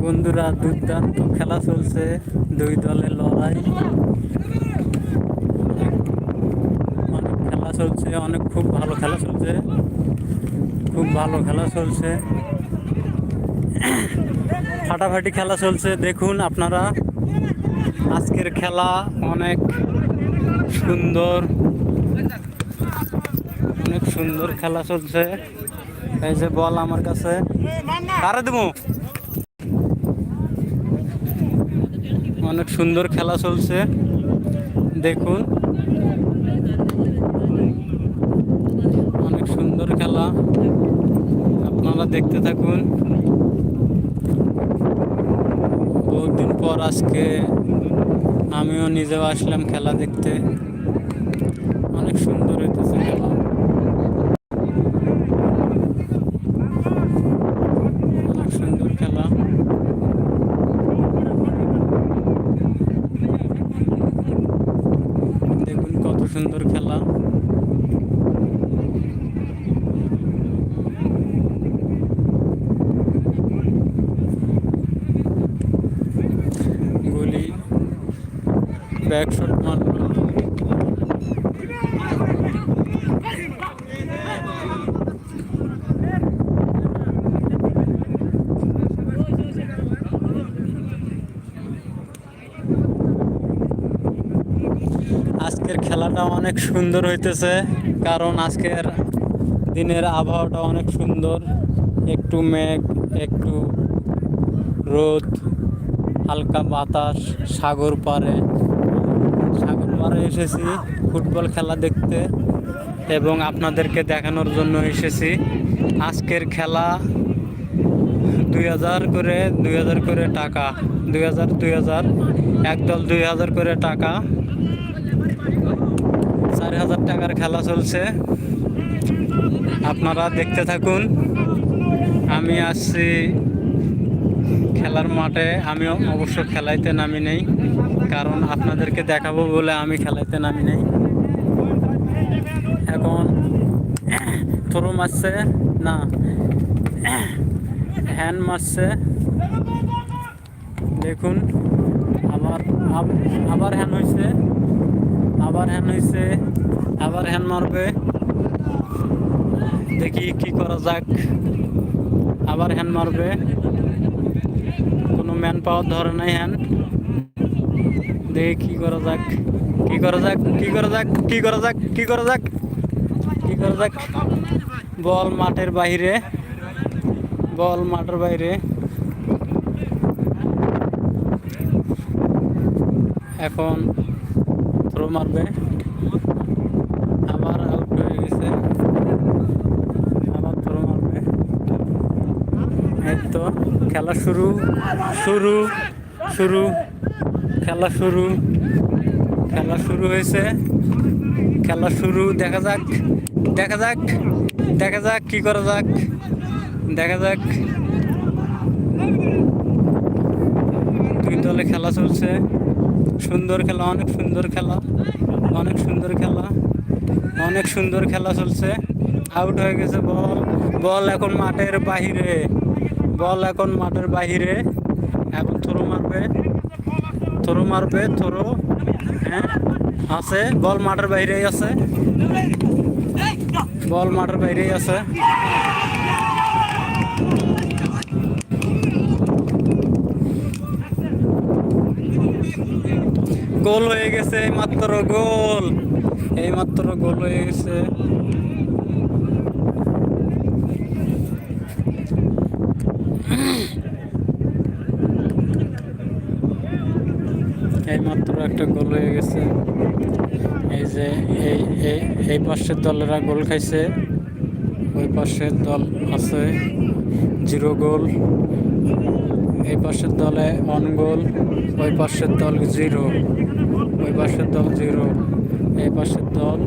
বন্ধুরা, দুর্দান্ত খেলা চলছে। দুই দলের লড়াই। অনেক খেলা চলছে, অনেক খুব ভালো খেলা চলছে। খুব ভালো খেলা চলছে। ফাটাফাটি খেলা চলছে, দেখুন আপনারা। আজকের খেলা অনেক সুন্দর। অনেক সুন্দর খেলা চলছে। এই যে বল আমার কাছে। কারে দেবো অনেক সুন্দর খেলা চলছে। দেখুন। অনেক সুন্দর খেলা। আপনারা দেখতে থাকুন। বহুদিন পর আজকে আমিও নিজেও আসলাম খেলা দেখতে। অনেক সুন্দর হইতেছে খেলা অনেক সুন্দর খেলা দেখুন কত সুন্দর খেলা গুলি ব্যাকশট মারলো আজকের খেলাটা অনেক সুন্দর হইতেছে, কারণ আজকের দিনের আবহাওয়াটা অনেক সুন্দর। একটু মেঘ, একটু রোদ, হালকা বাতাস, সাগর পাড়ে। সাগর পাড়ে এসেছি, ফুটবল খেলা দেখতে এবং আপনাদেরকে দেখানোর জন্য এসেছি। আজকের খেলা দুই হাজার করে, দুই হাজার করে টাকা। দুই হাজার দুই হাজার। একদল দুই হাজার করে টাকা। চার হাজার টাকার খেলা চলছে। আপনারা দেখতে থাকুন। আমি আসছি খেলার মাঠে। আমি অবশ্য খেলাইতে নামি নেই। কারণ আপনাদেরকে দেখাবো বলে আমি খেলাইতে নামি নেই। এখন থ্রো মারছে না হ্যান্ড মারছে। দেখুন, আবার আবার হ্যান্ড হয়েছে আবার হ্যান্ড হয়েছে আবার হ্যান্ড মারবে। দেখি কি করা যাক। আবার হ্যান্ড মারবে। কোনো ম্যান পাওয়ার ধরে নাই হ্যান্ড করা যাক? কি করা যাক? কি করা যাক? কি করা যাক? কি করা যাক? কি করা যাক? বল মাঠের বাইরে। বল মাঠের বাইরে। এখন থ্রো মারবে। আবার আউট হয়ে গেছে। আবার থ্রো মারবে। এই তো, খেলা শুরু। শুরু। শুরু। খেলা শুরু। খেলা শুরু হয়েছে। খেলা শুরু, দেখা যাক দেখা যাক দেখা যাক, কি করা যাক, দেখা যাক। দুই দলে খেলা চলছে। সুন্দর খেলা, অনেক সুন্দর খেলা, অনেক সুন্দর খেলা, অনেক সুন্দর খেলা চলছে। আউট হয়ে গেছে বল বল এখন মাঠের বাহিরে। বল এখন মাঠের বাহিরে। এখন থ্রো মারবে। থ্রো মারবে, থ্রো। হ্যাঁ আছে, বল মাঠের বাইরেই আছে। বল মাঠের বাইরেই আছে। গোল হয়ে গেছে এই মাত্র গোল। এই মাত্র গোল হয়ে গেছে। মাত্র একটা গোল হয়ে গেছে। এই যে এই এই এই পাশের দলেরা গোল খাইছে। ওই পাশের দল আছে জিরো গোল। এই পাশের দলে ওয়ান গোল, ওই পাশের দল জিরো। ওই পাশের দল জিরো। এই পাশের দল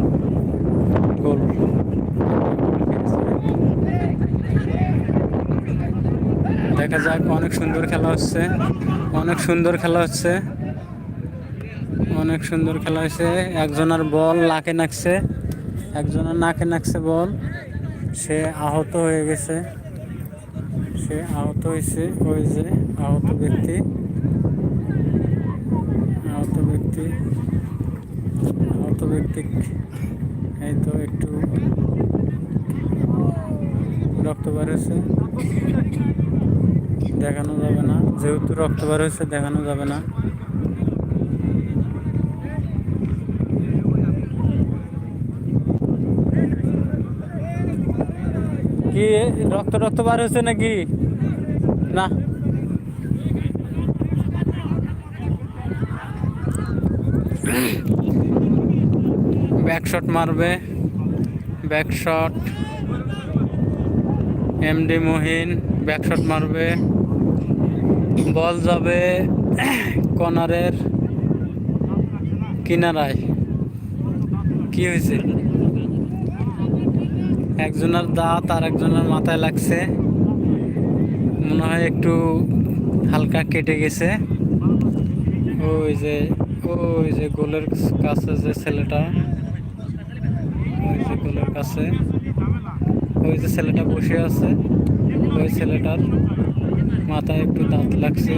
গোল। দেখা যাক, অনেক সুন্দর খেলা হচ্ছে। অনেক সুন্দর খেলা হচ্ছে। অনেক সুন্দর খেলা হয়েছে। একজনের বল নাকে নাকছে, একজনের নাকে নাকছে বল। সে আহত হয়ে গেছে। সে আহত হয়েছে, ওই যে আহত ব্যক্তি। আহত ব্যক্তি আহত ব্যক্তি। এই তো একটু রক্ত বার হয়েছে। দেখানো যাবে না। যেহেতু রক্ত বার হয়েছে, দেখানো যাবে না। কি রক্ত রক্ত বার হয়েছে নাকি? না। ব্যাক শট মারবে। Back shot MD Mahin back shot মারবে। বল যাবে কর্নারের কিনারায়। কি হয়েছে? একজনের দাঁত আর একজনের মাথায় লাগছে। মনে হয় একটু হালকা কেটে গেছে। ওই যে ওই যে গোলের কাছে যে ছেলেটা, ওই যে গোলের কাছে, ওই যে ছেলেটা বসে আছে, ওই ছেলেটার মাথায় একটু দাঁত লাগছে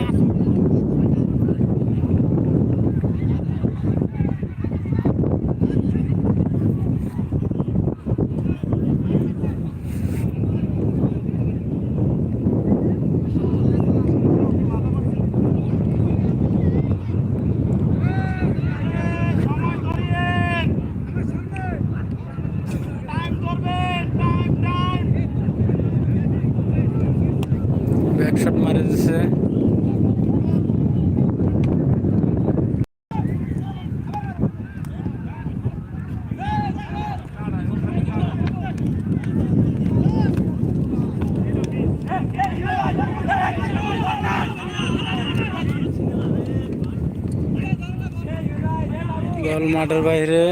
ব্যাকশট মারে দিছে বল মাঠের বাইরে।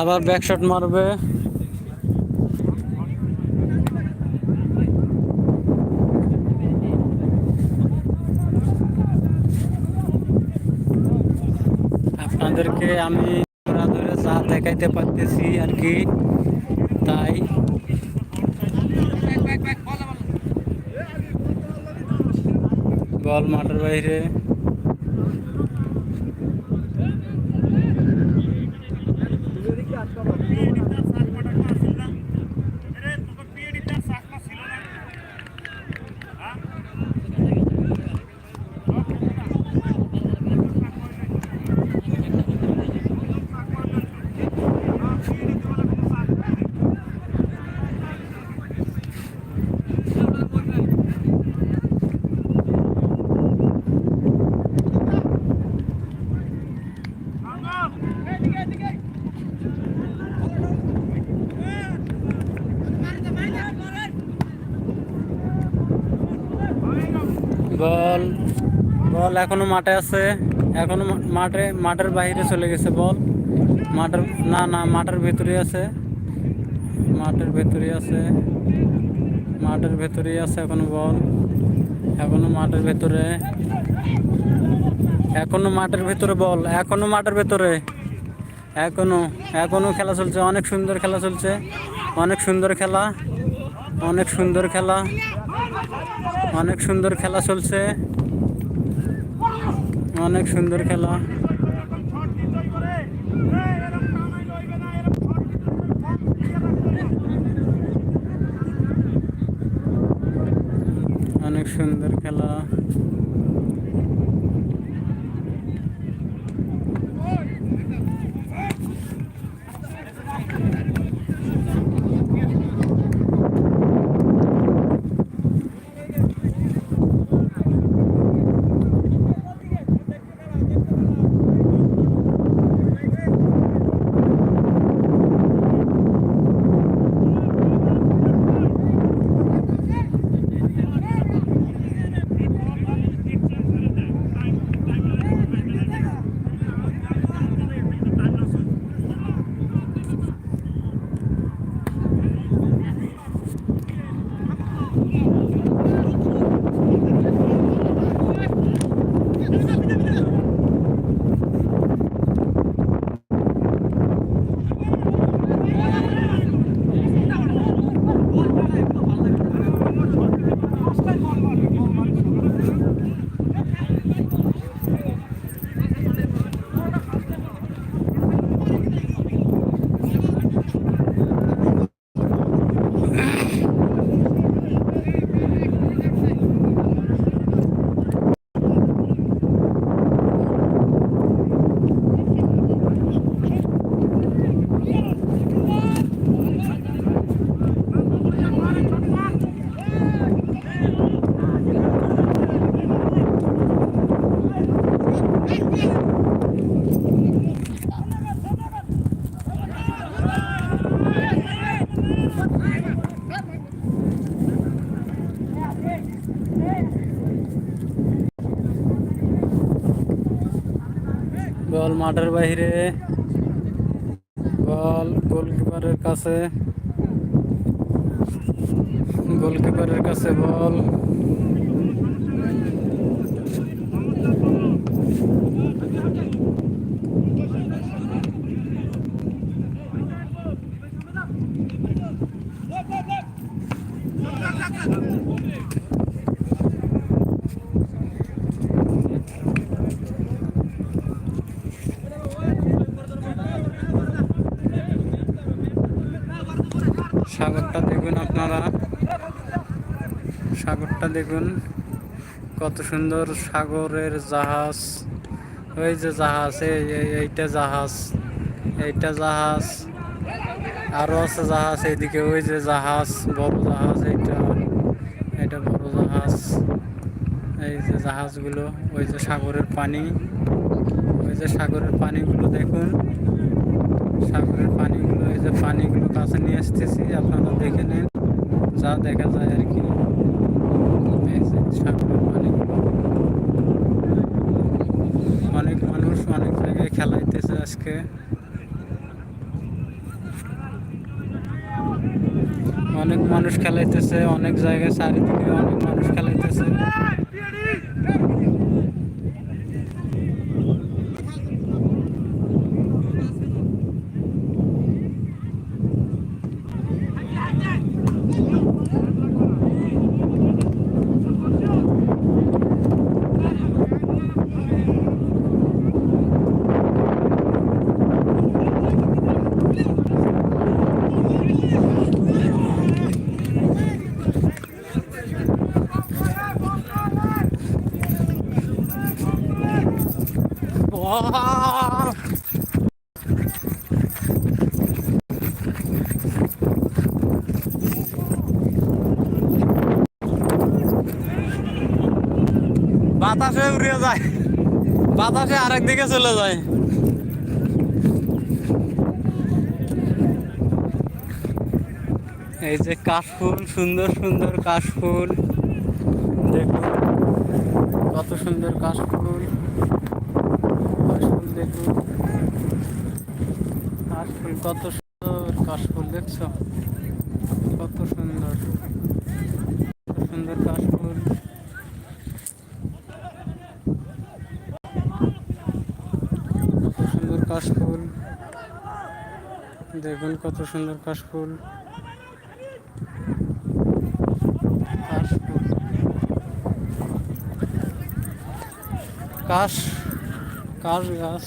আবার ব্যাকশট মারবে। আপনাদেরকে আমি দেখাইতে পারতেছি আর কি তাই। বল মাঠের বাইরে বল বল, এখনও মাঠে আছে। এখনও মাঠে, মাঠের বাইরে চলে গেছে বল। মাঠের, না না, মাঠের ভেতরে আছে। মাঠের ভেতরে আছে। মাঠের ভেতরেই আছে এখনও বল। এখনও মাঠের ভেতরে। এখনও মাঠের ভেতরে বল। এখনও মাঠের ভেতরে। এখনও এখনও খেলা চলছে। অনেক সুন্দর খেলা চলছে। অনেক সুন্দর খেলা। অনেক সুন্দর খেলা। অনেক সুন্দর খেলা চলছে। অনেক সুন্দর খেলা। বল মাঠের বাইরে। বল গোলকিপারের কাছে। গোলকিপারের কাছে বল। সাগরটা দেখুন আপনারা। সাগরটা দেখুন, কত সুন্দর সাগরের জাহাজ। ওই যে জাহাজ, এই, এই- এইটা জাহাজ এইটা জাহাজ। আরও আছে জাহাজ এইদিকে, ওই যে জাহাজ, বড় জাহাজ এইটা। এটা বড় জাহাজ। এই যে জাহাজগুলো, ওই যে সাগরের পানি। ওই যে সাগরের পানিগুলো দেখুন। সাগরের পানিগুলো যে পানিগুলো কাছে নিয়ে আসতেছি, আপনারা দেখে নিন, যা দেখা যায় আর কি। অনেক মানুষ অনেক জায়গায় খেলাইতেছে আজকে। অনেক মানুষ খেলাইতেছে, অনেক জায়গায় চারিদিকে অনেক মানুষ খেলাইতেছে। বাতাসে উড়ে যায়। বাতাসে আরেক দিকে চলে যায়। এই যে কাশফুল, সুন্দর সুন্দর কাশফুল। দেখুন, কত সুন্দর কাশফুল। কাশফুল দেখুন। কাশফুল, কত সুন্দর কাশফুল, দেখছ কত সুন্দর কত সুন্দর কাশফুল কত সুন্দর কাশফুল দেখুন কত সুন্দর কাশফুল। কাশ কাশ গাছ।